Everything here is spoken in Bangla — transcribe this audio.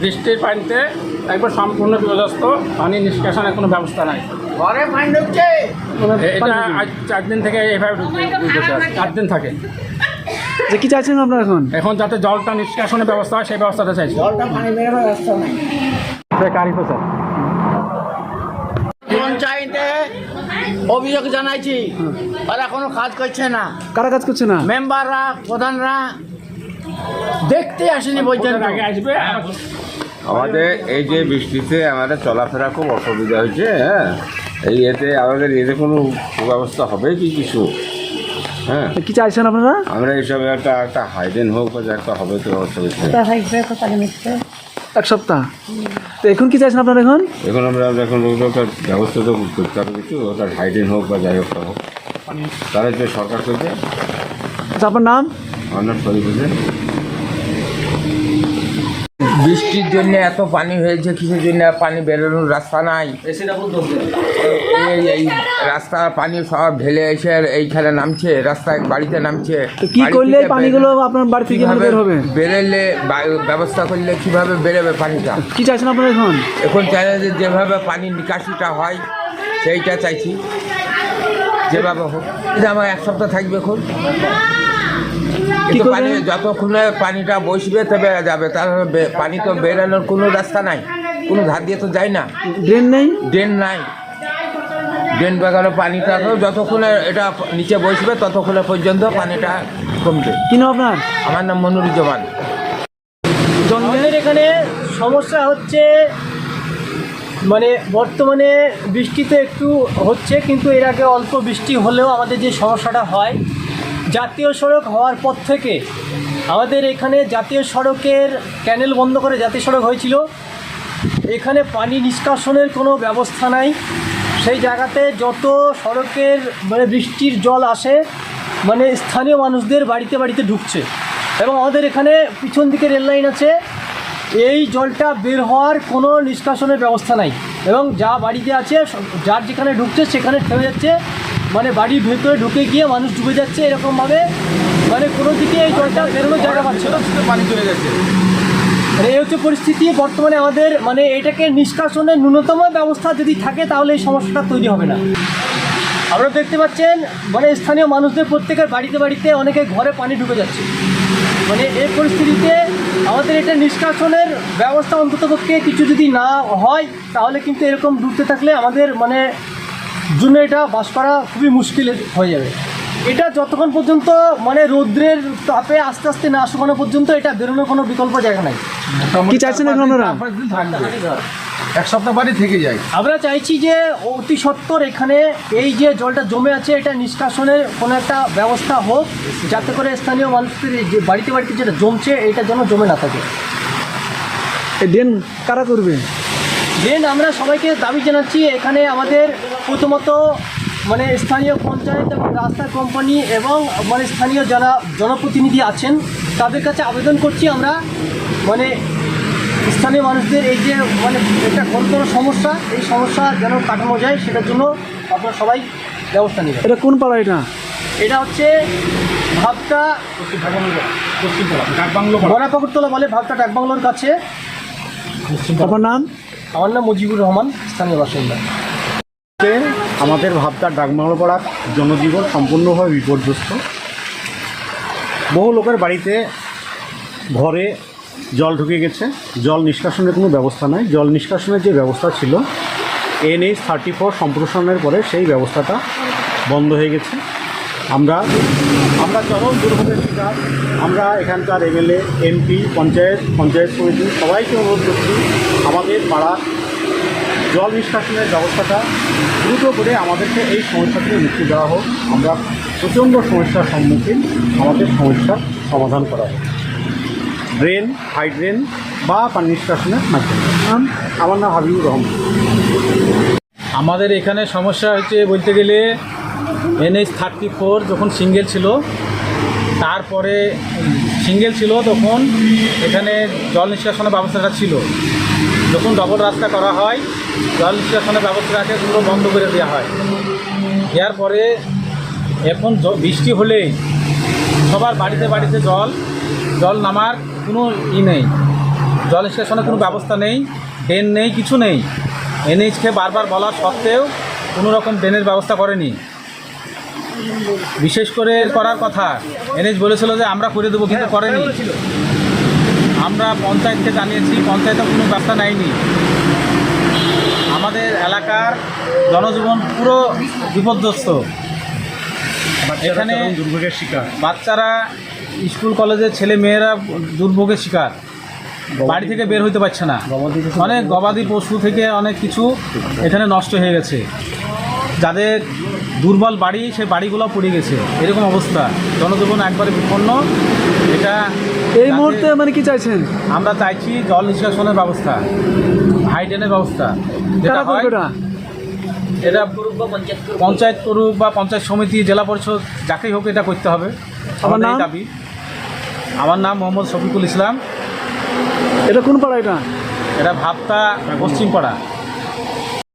বৃষ্টির পানিতে একবার সম্পূর্ণ বিপর্যস্ত পানি নিষ্কাশনের কোনো ব্যবস্থা নাই। ঘরে পানি ঢুকছে। এটা আজ চার দিন থেকে কি। চার দিন থাকে। যে কি চাইছেন আপনারা এখন? এখন যাতে জলটা নিষ্কাশনের ব্যবস্থা হয় সেই ব্যবস্থাটা চাইছি। জলটা পানি বেরোবার রাস্তা নাই। কারিফ স্যার। পঞ্চায়েতে অভিযোগ জানাইছি ওরা কোনো কাজ করছে না। কারা কাজ করছে না? মেম্বাররা প্রধানরা দেখতে আসেনি পর্যন্ত। আগে আসবে? আমাদের এই যে বৃষ্টিতে আমাদের চলাফেরা খুব অসুবিধা হয়েছে হ্যাঁ? এই এতে আমাদের এতে কোনো সুব্যবস্থা হবে কি কিছু? হ্যাঁ? কি চাইছেন আপনারা? আমরা এইসব একটা একটা হাইডেন হোক বা একটা হবে তো অসুবিধা এক সপ্তাহ। তো এখন কি চাইছেন আপনারা এখন? এখন আমরা এখন ব্যবস্থা তো করতে হবে কিছু ওটা হাইডেন হোক বা যাই হোক হোক। তাহলে যে সরকার করবে। আচ্ছা আপনার নাম? আমার নাম শরীফ হোসেন বৃষ্টির জন্য এত পানি হয়েছে কিসের জন্য পানি বেরোনোর রাস্তা নাই? এই রাস্তার পানি সব ঢেলে এসে এইখানে নামছে রাস্তায় বাড়িতে নামছে। কি করলে পানিগুলো আপনার বাড়ি থেকে বের হবে? বেরোলে ব্যবস্থা করলে কীভাবে বেরোবে পানিটা? কি চাইছেন আপনার এখন? এখন চাই যে যেভাবে পানি নিকাশিটা হয় সেইটা চাইছি। যেভাবে হোক। এটা আমার এক সপ্তাহ থাকবে এখন। কিন্তু পানি যতক্ষণে পানিটা বসবে তবে যাবে। তার বে- পানি তো বেরানোর কোনো রাস্তা নাই। কোনো ধার দিয়ে তো যায় না। ড্রেন নেই? ড্রেন নাই। ড্রেন বেগানো পানিটা তো যতক্ষণে এটা নিচে বসবে ততক্ষণে পর্যন্ত পানিটা কমবে। কি নাম আপনার? আমার নাম মনুরুজ্জামান আমাদের এখানে সমস্যা হচ্ছে মানে বর্তমানে বৃষ্টি তো একটু হচ্ছে কিন্তু এর আগে অল্প বৃষ্টি হলেও আমাদের যে সমস্যাটা হয় জাতীয় সড়ক হওয়ার পর থেকে আমাদের এখানে জাতীয় সড়কের ক্যানেল বন্ধ করে জাতীয় সড়ক হয়েছিল। এখানে পানি নিষ্কাশনের কোনো ব্যবস্থা নাই। সেই জায়গাতে যত সড়কের মানে বৃষ্টির জল আসে মানে স্থানীয় মানুষদের বাড়িতে বাড়িতে ঢুকছে। এবং আমাদের এখানে পিছন দিকে রেল লাইন আছে। এই জলটা বের হওয়ার কোনো নিষ্কাশনের ব্যবস্থা নাই। এবং যা বাড়িতে আছে যার যেখানে ঢুকছে সেখানে থেমে যাচ্ছে। মানে বাড়ির ভেতরে ঢুকে গিয়ে মানুষ ডুবে যাচ্ছে এরকমভাবে। মানে কোনো দিকে এই জলটা বেরোনোর জায়গা পাচ্ছে না। পানি চলে গেছে। মানে এই হচ্ছে পরিস্থিতি। বর্তমানে আমাদের মানে এটাকে নিষ্কাশনের ন্যূনতম ব্যবস্থা যদি থাকে তাহলে এই সমস্যাটা তৈরি হবে না। আপনারা দেখতে পাচ্ছেন মানে স্থানীয় মানুষদের প্রত্যেকের বাড়িতে বাড়িতে অনেকে ঘরে পানি ঢুকে যাচ্ছে। মানে এই পরিস্থিতিতে আমাদের এটা নিষ্কাশনের ব্যবস্থা অন্তত অন্ততপক্ষে কিছু যদি না হয় তাহলে কিন্তু এরকম ডুবতে থাকলে আমাদের মানে জন্য এটা বাস করা খুবই মুশকিল হয়ে যাবে। এটা যতক্ষণ পর্যন্ত মানে রৌদ্রের তাপে আস্তে আস্তে না শুকানো পর্যন্ত এটা বেরোনোর কোনো বিকল্প জায়গা নাই। কি চাইছেন এখন এক সপ্তাহ বাড়ি থেকে যায়। আমরা চাইছি যে অতি সত্বর এখানে এই যে জলটা জমে আছে এটা নিষ্কাশনের কোনো একটা ব্যবস্থা হোক যাতে করে স্থানীয় মানুষদের যে বাড়িতে বাড়িতে যেটা জমছে এটা যেন জমে না থাকে। এই ড্রেন কারা করবে? ড্রেন আমরা সবাইকে দাবি জানাচ্ছি এখানে আমাদের প্রথমত মানে স্থানীয় পঞ্চায়েত এবং রাস্তা কোম্পানি এবং মানে স্থানীয় যারা জনপ্রতিনিধি আছেন। তাদের কাছে আবেদন করছি আমরা মানে স্থানীয় মানুষদের এই যে মানে একটা গুরুতর সমস্যা এই সমস্যা যেন কাটানো যায় সেটার জন্য আপনারা সবাই ব্যবস্থা নেবেন। এটা কোন পাড়া এটা? এটা হচ্ছে ভাবটা ডাকবাংলো বড়াপাকুরতলা বলে ভাবটা ডাকবাংলোর কাছে। আপনার নাম? আমার নাম মুজিবুর রহমান স্থানীয় বাসিন্দা। আমাদের ভাবতার ডাকবাংলো পাড়ার জনজীবন সম্পূর্ণভাবে বিপর্যস্ত। বহু লোকের বাড়িতে ঘরে জল ঢুকে গেছে, জল নিষ্কাশনের কোনো ব্যবস্থা নাই। জল নিষ্কাশনের যে ব্যবস্থা ছিল, এনএইচ থার্টি ফোর সম্প্রসারণের পরে সেই ব্যবস্থাটা বন্ধ হয়ে গেছে। আমরা আমরা চরম দুর্ভোগের শিকার। আমরা এখানকার এমএলএ, এমপি, পঞ্চায়েত পঞ্চায়েত সমিতি সবাইকে অনুরোধ করছি, আমাদের পাড়ার জল নিষ্কাশনের ব্যবস্থাটা দ্রুত করে আমাদেরকে এই সমস্যা থেকে মুক্তি দেওয়া হোক। আমরা প্রচণ্ড সমস্যার সম্মুখীন আমাদের সমস্যার সমাধান করা হোক। ড্রেন হাই ড্রেন বা পানি নিষ্কাশনের মাধ্যমে। আমার নাম হাবিবুর রহমান। আমাদের এখানে সমস্যা হচ্ছে বলতে গেলে এনএইচ থার্টি ফোর যখন সিঙ্গেল ছিল, তারপরে সিঙ্গেল ছিল তখন এখানে জল নিষ্কাশনের ব্যবস্থাটা ছিল। যখন ডবল রাস্তা করা হয়, জল নিষ্কাশনের ব্যবস্থাটাকে পুরো বন্ধ করে দেওয়া হয়। দেওয়ার পরে এখন বৃষ্টি হলেই সবার বাড়িতে বাড়িতে জল জল নামার কোনো ই নেই। জল নিষ্কাশনের কোনো ব্যবস্থা নেই, ড্রেন নেই, কিছু নেই। এনএইচকে বারবার বলা সত্ত্বেও কোনো রকম ড্রেনের ব্যবস্থা করেনি। বিশেষ করে করার কথা, এনএইচ বলেছিল যে আমরা করে দেবো, কিন্তু করেনি। আমরা পঞ্চায়েতকে জানিয়েছি পঞ্চায়েতে কোনো ব্যবস্থা নেয়নি। আমাদের এলাকার জনজীবন পুরো বিপর্যস্ত। এখানে দুর্ভোগের শিকার। বাচ্চারা স্কুল কলেজের ছেলে মেয়েরা দুর্ভোগের শিকার। বাড়ি থেকে বের হইতে পারছে না। অনেক গবাদি পশু থেকে অনেক কিছু এখানে নষ্ট হয়ে গেছে। যাদের দুর্বল বাড়ি সেই বাড়িগুলো পড়ে গেছে। এরকম অবস্থা। জনজীবন একবারে বিপন্ন। এটা এই মুহূর্তে মানে কি চাইছেন? আমরা চাইছি জল নিষ্কাশনের ব্যবস্থা হাইডেনের ব্যবস্থা। যেটা হয় এটা পঞ্চায়েত করুক বা পঞ্চায়েত সমিতি জেলা পরিষদ যাকেই হোক এটা করতে হবে। আমার নাম? দাবি। আমার নাম মোহাম্মদ শফিকুল ইসলাম। এটা কোন পাড়া এটা? এটা ভাবতা পশ্চিম পাড়া